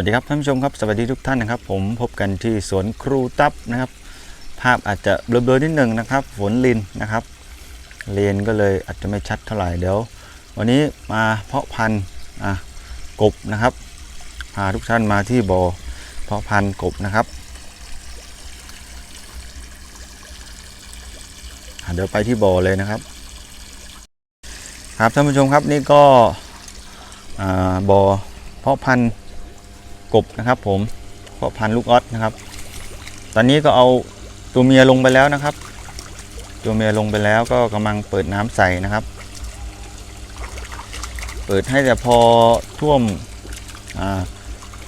วัสดีครับท่านผู้ชมครับสวัสดีทุกท่านนะครับ ผมพบกันที่สวนครูตับนะครับ ภาพอาจจะเบลอๆนิดหนึ่งนะครับ ฝนลินนะครับเลนก็เลยอาจจะไม่ชัดเท่าไหร่เดี๋ยว วันนี้มาเพาะพันธุ์กบนะครับพาทุกท่านมาที่บ่อเพาะพันธุ์กบนะครับเดี๋ยวไปที่บ่อเลยนะครับ ครับท่านผู้ชมครับนี่ก็บ่อเพาะพันธุ์ กบนะครับผมเพาะพันธุ์ลูกออสนะครับ ตอนนี้ก็เอาตัวเมียลงไปแล้วนะครับ ตัวเมียลงไปแล้วก็กำลังเปิดน้ำใส่นะครับ เปิดให้แต่พอท่วม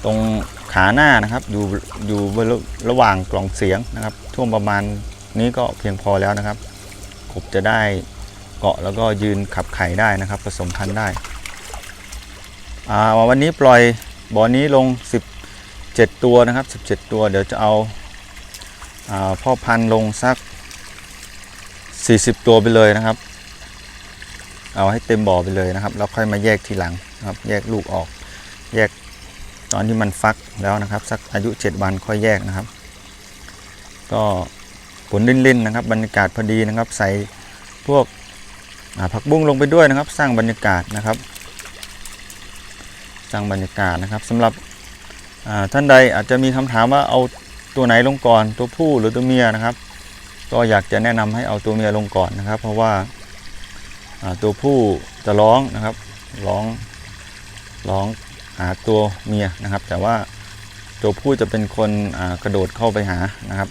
ตรงขาหน้านะครับ อยู่อยู่ระหว่างกล่องเสียงนะครับ ท่วมประมาณนี้ก็เพียงพอแล้วนะครับ กบจะได้เกาะแล้วก็ยืนขับไข่ได้นะครับ ผสมพันธุ์ได้อ่าวันนี้ปล่อย บ่อนี้ลง 17 ตัวนะครับ 17 ตัวเดี๋ยวจะเอาอาพ่อพันธุ์ลงสัก 40 ตัวไปเลยนะครับ เอาให้เต็มบ่อไปเลยนะครับแล้วค่อยมาแยกทีหลังนะครับแยกลูกออก แยกตอนที่มันฟักแล้วนะครับสักอายุ 7 วันค่อยแยกนะครับ ก็ผลลิ่นๆนะครับ บรรยากาศพอดีนะครับ ใส่พวกผักบุ้งลงไปด้วยนะครับ สร้างบรรยากาศนะครับ สร้างบรรยากาศนะครับสำหรับท่านใดอาจจะมีคำถามว่าเอาตัวไหนลงก่อนตัวผู้หรือตัวเมียนะครับ ก็อยากจะแนะนำให้เอาตัวเมียลงก่อนนะครับ เพราะว่าตัวผู้จะร้องนะครับร้องร้องหาตัวเมียนะครับ แต่ว่าตัวผู้จะเป็นคนกระโดดเข้าไปหานะครับ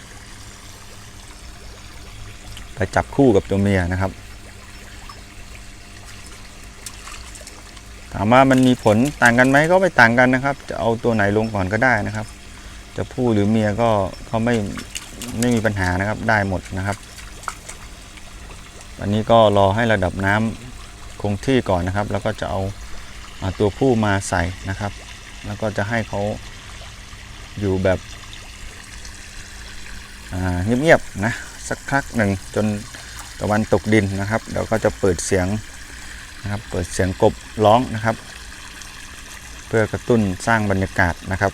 ไปจับคู่กับตัวเมียนะครับ ถามว่ามันมีผลต่างกันไหมก็ไม่ต่างกันนะครับ จะเอาตัวไหนลงก่อนก็ได้นะครับ จะผู้หรือเมียก็ก็ไม่ไม่มีปัญหานะครับได้หมดนะครับ อันนี้ก็รอให้ระดับน้ำคงที่ก่อนนะครับ แล้วก็จะเอาอ่าตัวผู้มาใส่นะครับ แล้วก็จะให้เขาอยู่แบบอ่าเงียบๆนะสักพักหนึ่งจนตะวันตกดินนะครับเดี๋ยวก็จะเปิดเสียง นะครับ เปิดเสียงกบร้องนะครับ เพื่อกระตุ้นสร้างบรรยากาศนะครับ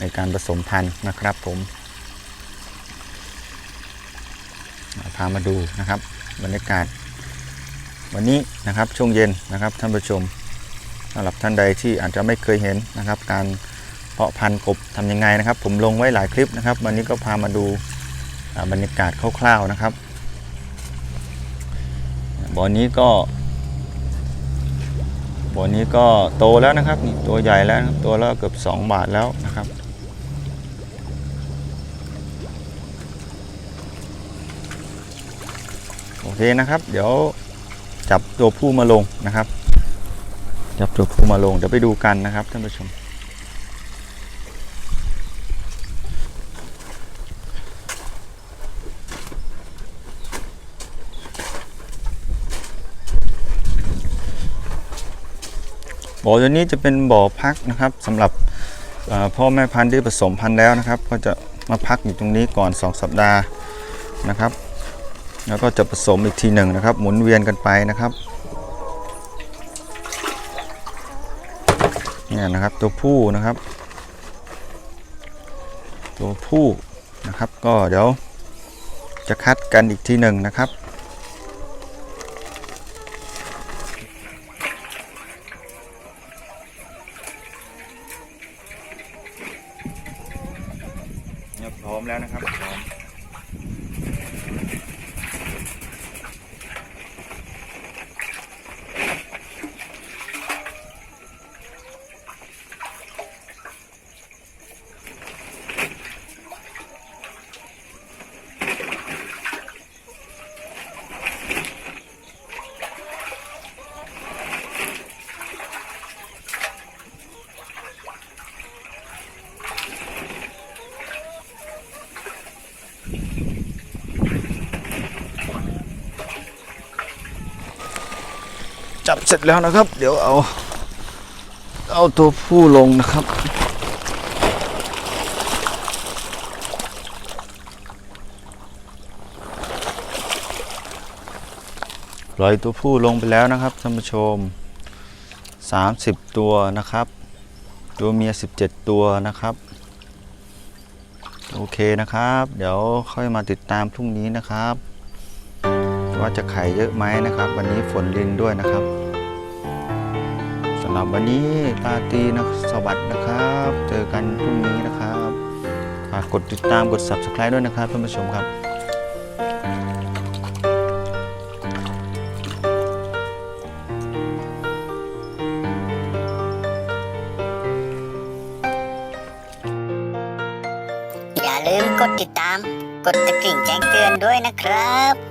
ในการผสมพันธุ์นะครับผมพามาดูนะครับ บรรยากาศ วันนี้นะครับช่วงเย็นนะครับท่านผู้ชมสำหรับท่านใดที่อาจจะไม่เคยเห็นนะครับ การเพาะพันธุ์กบทำยังไงนะครับ ผมลงไว้หลายคลิปนะครับ วันนี้ก็พามาดูบรรยากาศคร่าวๆนะครับบ่อนี้ก็ วันนี้ก็โตแล้วนะครับนี่ตัวใหญ่แล้วตัวละเกือบ 2 บาทแล้วนะครับ โอเคนะครับ เดี๋ยวจับตัวผู้มาลงนะครับ จับตัวผู้มาลงเดี๋ยวไปดูกันนะครับท่านผู้ชม บ่อตัวนี้จะเป็นบ่อพักนะครับสำหรับพ่อแม่พันธุ์ที่ผสมพันธุ์แล้วนะครับ ก็จะมาพักอยู่ตรงนี้ก่อน 2 สัปดาห์นะครับ แล้วก็จะผสมอีกทีหนึ่งนะครับ หมุนเวียนกันไปนะครับเนี่ยนะครับตัวผู้นะครับ ตัวผู้นะครับ ก็เดี๋ยวจะคัดกันอีกทีหนึ่งนะครับ พร้อมแล้วนะครับพร้อม จับเสร็จแล้วนะครับ เดี๋ยวเอา เอาตัวผู้ลงนะครับ ปล่อยตัวผู้ลงไปแล้วนะครับท่านผู้ชม 30 ตัวนะครับ ตัวเมีย 17 ตัวนะครับ โอเคนะครับ เดี๋ยวค่อยมาติดตามพรุ่งนี้นะครับว่าจะไข่เยอะไหมนะครับ วันนี้ฝนลินด้วยนะครับำหรับวันนี้ตาตีนะสวัสดีนะครับ เจอกันพรุ่งนี้นะครับฝากกดติดตามกด subscribe ด้วยนะครับท่านผู้ชมครับอย่าลืมกดติดตาม กดกระดิ่งแจ้งเตือนด้วยนะครับ